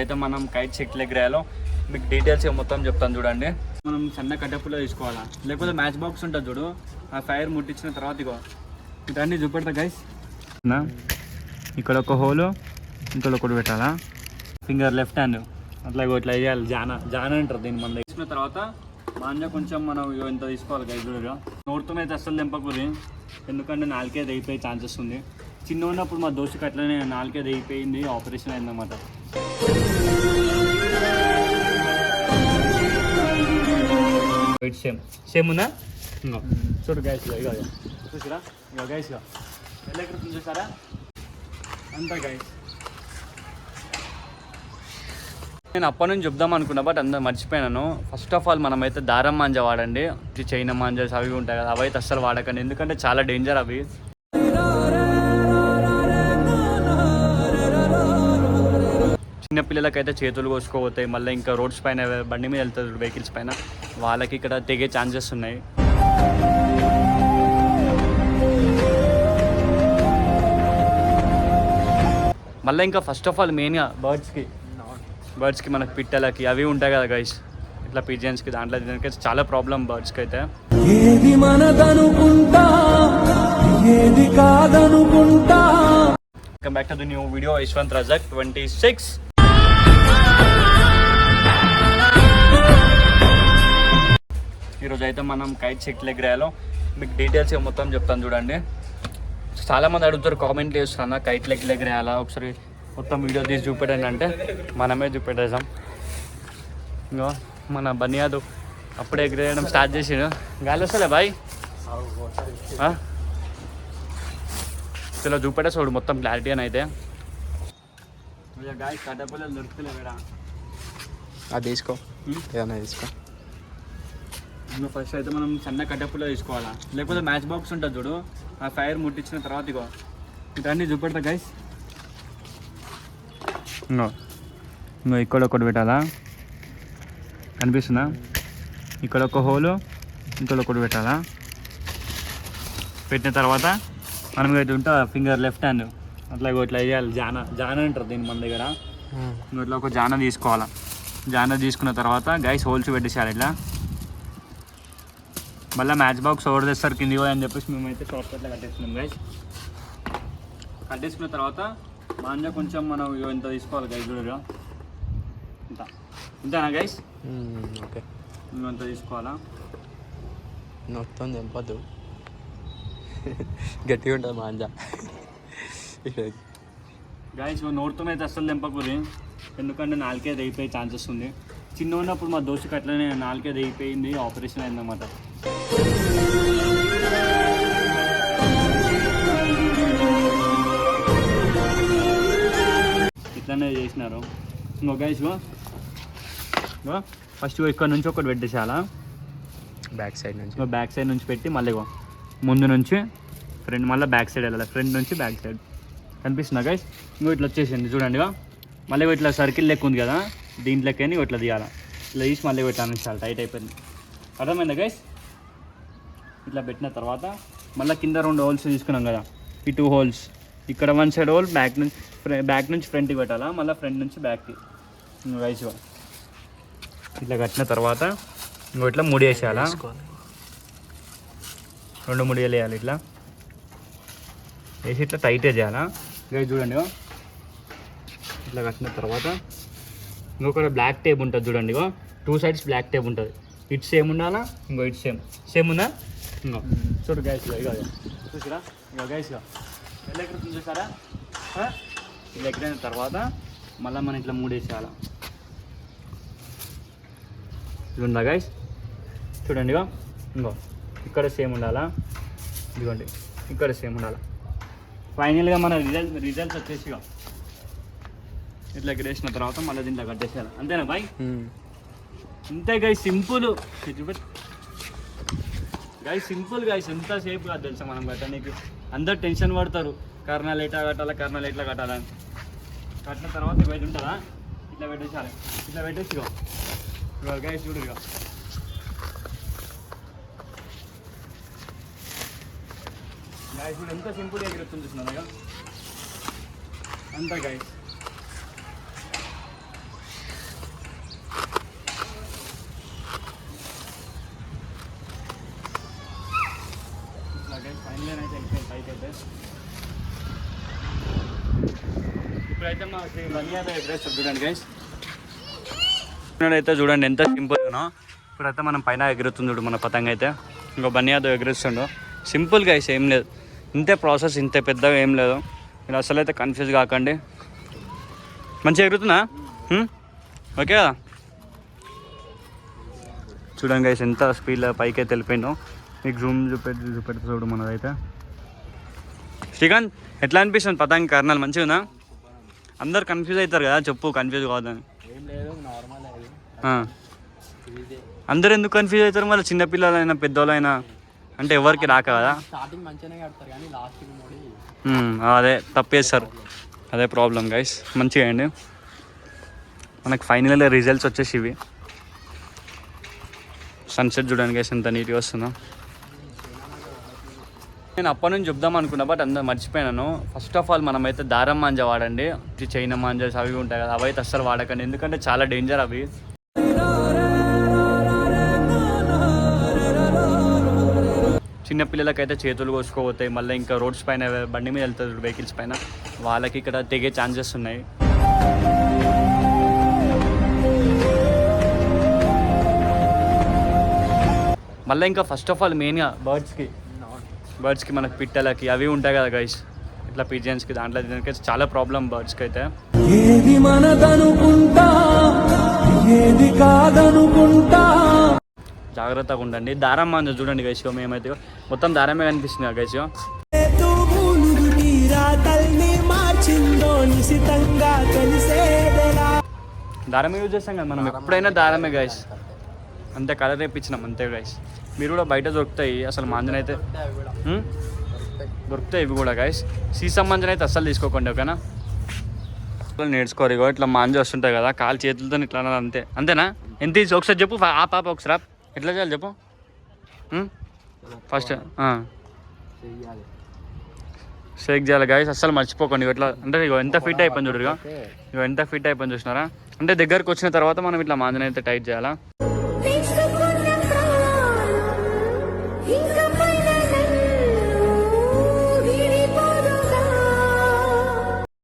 అయితే మనం కైట్ చెట్లు ఎగిరాయాలో మీకు డీటెయిల్స్ మొత్తం చెప్తాను చూడండి. మనం సన్న కట్టపులో తీసుకోవాలా? లేకపోతే మ్యాచ్ బాక్స్ ఉంటుంది చూడు. ఆ ఫైర్ ముట్టించిన తర్వాత ఇగో. ఇటన్నీ చూపెడతా గైస్ ఇక్కడ ఒక హోలు ఇంకోటి ఒకటి పెట్టాలా? ఫింగర్ లెఫ్ట్ హ్యాండ్ అట్లా ఇగో ఇట్లా వేయాలి. జానా జాన అంటారు దీన్ని మన తీసుకున్న తర్వాత మాంజా కొంచెం మనం ఇగో ఇంత తీసుకోవాలి గైస్ చూడగా నోడుతో అయితే అస్సలు దింపకూడదు ఎందుకంటే నాలుకే అయిపోయే ఛాన్సెస్ ఉంది. చిన్న ఉన్నప్పుడు మా దోస్తుకి అట్లనే నాలుకే దిగిపోయింది ఆపరేషన్ అయిందన్నమాట. సేమ్. సేమ్ ఉందా? చూడు గైస్ ఇక ఇక చూసారా? ఇక గైస్ ఇక ఎల్లెక్కడ చూసారా? అంతా గైస్ నేను అప్పటి నుంచి చెప్దాం అనుకున్నా బట్ అందరూ మర్చిపోయాను ఫస్ట్ ఆఫ్ ఆల్ మనమైతే దారం మాంజా వాడండి. చైనా మాంజాస్ అవి ఉంటాయి కదా అవి అయితే అస్సలు వాడకండి. ఎందుకంటే చాలా డేంజర్ అవి. చిన్న పిల్లలకైతే చేతులు కోసుకోపోతాయి మళ్ళీ ఇంకా రోడ్స్ పైన బండి మీద వెళ్తారు వెహికల్స్ పైన. వాళ్ళకి ఇక్కడ తెగే ఛాన్సెస్ ఉన్నాయి. మళ్ళీ ఇంకా ఫస్ట్ ఆఫ్ ఆల్ మెయిన్గా బర్డ్స్కి బర్డ్స్కి మనకి పిట్టలకి అవి ఉంటాయి కదా గైస్ ఇట్లా పిజియన్స్కి దాంట్లో దీనికి చాలా ప్రాబ్లం బర్డ్స్కి అయితే. ఏది మనదనుకుంటా ఏది కాదనుకుంటా? Welcome back to the new video Yashwant Rajak twenty six ఈరోజు అయితే మనం కైట్ చెట్లు ఎగిరాయాలో మీకు డీటెయిల్స్ మొత్తం చెప్తాను చూడండి. చాలా మంది అడుగుతారు కామెంట్ చేస్తున్నా కైట్ లెక్కలు ఎగిరేయాలా ఒకసారి మొత్తం వీడియో తీసి చూపెట్టండి అంటే మనమే చూపెట్టేసాం ఇంకో మన బనియాదు అప్పుడే ఎగిరేయడం స్టార్ట్ చేసిండు. గాలి వస్తలే బాయ్? చలో చూపెట్టే చూడు మొత్తం క్లారిటీ అని అయితే. అది తీసుకో. ఏదైనా తీసుకో. ఇంకా ఫస్ట్ అయితే మనం సన్న కట్టెపుల్లో తీసుకోవాలా లేకపోతే మ్యాచ్ బాక్స్ ఉంటుంది చూడు. ఆ ఫైర్ ముట్టించిన తర్వాత ఇగో. ఇదన్నీ చూపెడతా గైస్ ఇంకో. ఇంకో ఇక్కడ ఒకటి పెట్టాలా? కనిపిస్తుందా? ఇక్కడ ఒక హోలు ఇంకోటి ఒకటి పెట్టాలా? పెట్టిన తర్వాత మనం ఇటు ఉంటా ఫింగర్ లెఫ్ట్ హ్యాండ్ అట్లా ఇగో ఇట్లా వేయాలి. జాన జాన అంటారు దీన్ని మన దగ్గర. ఇంకో ఇట్లా ఒక జాన తీసుకోవాలా. జాన తీసుకున్న తర్వాత గైస్ హోల్స్ పెట్టేసేయాలి ఇట్లా. మళ్ళీ మ్యాచ్ బాక్స్ ఓవర్ తెస్తారు కింది పోయి అని చెప్పేసి మేమైతే షార్ట్ కట్లో కట్టేస్తున్నాం గైస్ కట్టేసుకున్న తర్వాత మాంజా కొంచెం మనం ఇంత తీసుకోవాలి గైస్ చూడగా ఇంత. ఇంతనా గైస్ ఓకే. ఇంకో ఇంత తీసుకోవాలా? మొత్తం తెంపద్దు. గట్టిగా ఉంటుంది మాంజా. గైస్ నోడుతో అయితే అస్సలు తెంపకూరి. ఎందుకంటే నాలుకే దిగిపోయే ఛాన్సెస్ ఉంది. చిన్న ఉన్నప్పుడు మా దోస్తుకి అట్లనే నాలుకే దిగిపోయింది ఆపరేషన్ అయిందన్నమాట. ఇట్లానే చేసినారు. ఇంకో ఫస్ట్ ఇక్కడ నుంచి ఒకటి పెట్టేసాలా బ్యాక్ సైడ్ నుంచి. బ్యాక్ సైడ్ నుంచి పెట్టి మళ్ళీ ముందు నుంచి ఫ్రంట్ మళ్ళీ బ్యాక్ సైడ్ వెళ్ళాలి. ఫ్రంట్ నుంచి బ్యాక్ సైడ్ కనిపిస్తుందా గైస్ ఇంకో ఇట్లా వచ్చేసింది చూడండి. మళ్ళీ ఇట్లా సర్కిల్ లెక్క ఉంది కదా దీంట్లోకి ఇట్లా తీయాలి ఇట్లా తీసి మళ్ళీ పెట్టాను చాలా టైట్ అయిపోయింది. అర్థమైందా గైస్ ఇట్లా పెట్టిన తర్వాత మళ్ళీ కింద రెండు హోల్స్ తీసుకున్నాం కదా. ఈ టూ హోల్స్ ఇక్కడ వన్ సైడ్ హోల్ బ్యాక్ నుంచి బ్యాక్ నుంచి ఫ్రంట్కి పెట్టాలా? మళ్ళీ ఫ్రంట్ నుంచి బ్యాక్కి ఇగో. ఇట్లా కట్టిన తర్వాత ఇంకో ఇట్లా ముడి వేసేయాలా? రెండు ముడియాలు వేయాలి ఇట్లా. వేసి ఇట్లా టైటే చేయాలా? ఇంకా చూడండి. ఇట్లా కట్టిన తర్వాత ఇంకొక బ్లాక్ టేప్ ఉంటుంది చూడండి టూ సైడ్స్ బ్లాక్ టేప్ ఉంటుంది. ఇటు సేమ్ ఉండాలా? ఇంకో ఇటు సేమ్ సేమ్ ఉందా? ఇంకో చూడు గైస్ ఇగో. చూసిరా? ఇగో గైస్ ఇగో. ఎలా ఎక్కడ చూసారా? ఆ? ఇలా ఎక్కడైన తర్వాత మళ్ళీ మనం ఇట్లా మూడేసేయాలా. ఇది ఉందా గైస్ చూడండి ఇగో. ఇంకో. ఇక్కడ సేమ్ ఉండాలా? ఇదిగోండి. ఇక్కడ సేమ్ ఉండాలా? ఫైనల్గా మన రిజల్ట్ రిజల్ట్స్ వచ్చేసి. ఇట్లా ఎగరేసిన తర్వాత మళ్ళీ దీంట్లో కట్టేసేయాలి అంతేనా బాయ్ అంతే guy simple guys simple guys ఎంత సేపు కాదు తెలుసా మనం కట్టడానికి అందరు టెన్షన్ పడతారు. కర్ణాలు ఎట్లా కట్టాలా కర్ణాలు ఎట్లా కట్టాలని కట్టిన తర్వాత బయట ఉంటుందా? ఇట్లా పెట్టేసాలి ఇట్లా పెట్టేసి ఇగో. గైస్ చూడు ఇక గైస్ ఇప్పుడు ఎంత సింపుల్గా ఎగురుతుంది చూస్తున్నాను ఇక అంతా గైస్ ఇప్పుడైతే మా శ్రీ బంజారా డ్రెస్ చూడండి అయితే చూడండి ఎంత సింపుల్గానో ఇప్పుడైతే మనం పైన ఎగురుతుంది చూడు మన పతంగ అయితే. ఇంకో బన్యాదో ఎగురుస్తుండు. సింపుల్గా గా ఏం లేదు. ఇంతే ప్రాసెస్ ఇంతే పెద్దగా ఏం లేదు. మీరు అసలు అయితే కన్ఫ్యూజ్ కాకండి. మంచిగా ఎగురుతుందా? ఓకే చూడండి గైస్ ఎంత స్పీడ్లో పైకి అయితే వెళ్ళిపోయినాం మీకు జూమ్ చూపెట్టి చూపెడుతూ చూడు మనదైతే. శ్రీకాంత్ ఎట్లా అనిపిస్తుంది? పతంగి కర్ణాలు మంచిగా అందరు కన్ఫ్యూజ్ అవుతారు కదా చెప్పు కన్ఫ్యూజ్ కావద్దని. అందరు ఎందుకు కన్ఫ్యూజ్ అవుతారు మళ్ళీ? చిన్నపిల్లలైనా పెద్దోళ్ళైనా? అంటే ఎవరికి రాక కదా? అదే తప్పేస్తారు. అదే ప్రాబ్లం గైస్ మంచిగా అండి మనకు ఫైనల్ రిజల్ట్స్ వచ్చేసి ఇవి సన్సెట్ చూడండి గైస్ ఎంత నీట్గా వస్తుందో. నేను అప్పటి నుంచి చెప్దాం అనుకున్నా బట్ అందరూ మర్చిపోయాను ఫస్ట్ ఆఫ్ ఆల్ మనమైతే దారం మాంజా వాడండి. చైనా మాంజాస్ అవి ఉంటాయి కదా అవి అయితే అస్సలు వాడకండి. ఎందుకంటే చాలా డేంజర్ అవి. చిన్నపిల్లలకైతే చేతులు కోసుకోపోతాయి మళ్ళీ ఇంకా రోడ్స్ పైన బండి మీద వెళ్తారు వెహికల్స్ పైన. వాళ్ళకి ఇక్కడ తెగే ఛాన్సెస్ ఉన్నాయి. మళ్ళీ ఇంకా ఫస్ట్ ఆఫ్ ఆల్ మెయిన్గా బర్డ్స్కి బర్డ్స్కి మనకి పిట్టలకి అవి ఉంటాయి కదా గైస్ ఇట్లా పిజియన్స్కి దాంట్లో దీనికైతే చాలా ప్రాబ్లం బర్డ్స్కి అయితే. ఏది మనదనుకుంటా ఏది కాదనుకుంటా? జాగ్రత్తగా ఉండండి. దారం మంది చూడండి గైస్ మేమైతే మొత్తం దారమే కనిపిస్తుంది గైస్ దారమే యూజ్ చేస్తాం కదా మనం. ఎప్పుడైనా దారమే గైస్ అంతే కలర్ వేపించినాం అంతే గైస్ మీరు కూడా బయట దొరుకుతాయి అసలు మాంజన అయితే. దొరుకుతాయి ఇవి కూడా గైస్ సీసం మంజన అయితే అస్సలు తీసుకోకండి ఓకేనా? అసలు నేర్చుకోరు ఇగో ఇట్లా మాంజ వస్తుంటాయి కదా కాలు చేతులతో ఇట్లా అంతే. అంతేనా? ఎంత తీసి ఒకసారి చెప్పు ఆ పాప ఒకసారి ఎట్లా చేయాలి చెప్పు? ఫస్ట్ షేక్ చేయాలి గైస్ అస్సలు మర్చిపోకండి ఇగో ఇట్లా. అంటే ఇగో ఎంత ఫిట్ అయిపోయింది చూడరు ఇగో. ఇగో ఎంత ఫిట్ అయిపోయింది చూసినారా? అంటే దగ్గరకు వచ్చిన తర్వాత మనం ఇట్లా మాంజన అయితే టైట్ చేయాలా?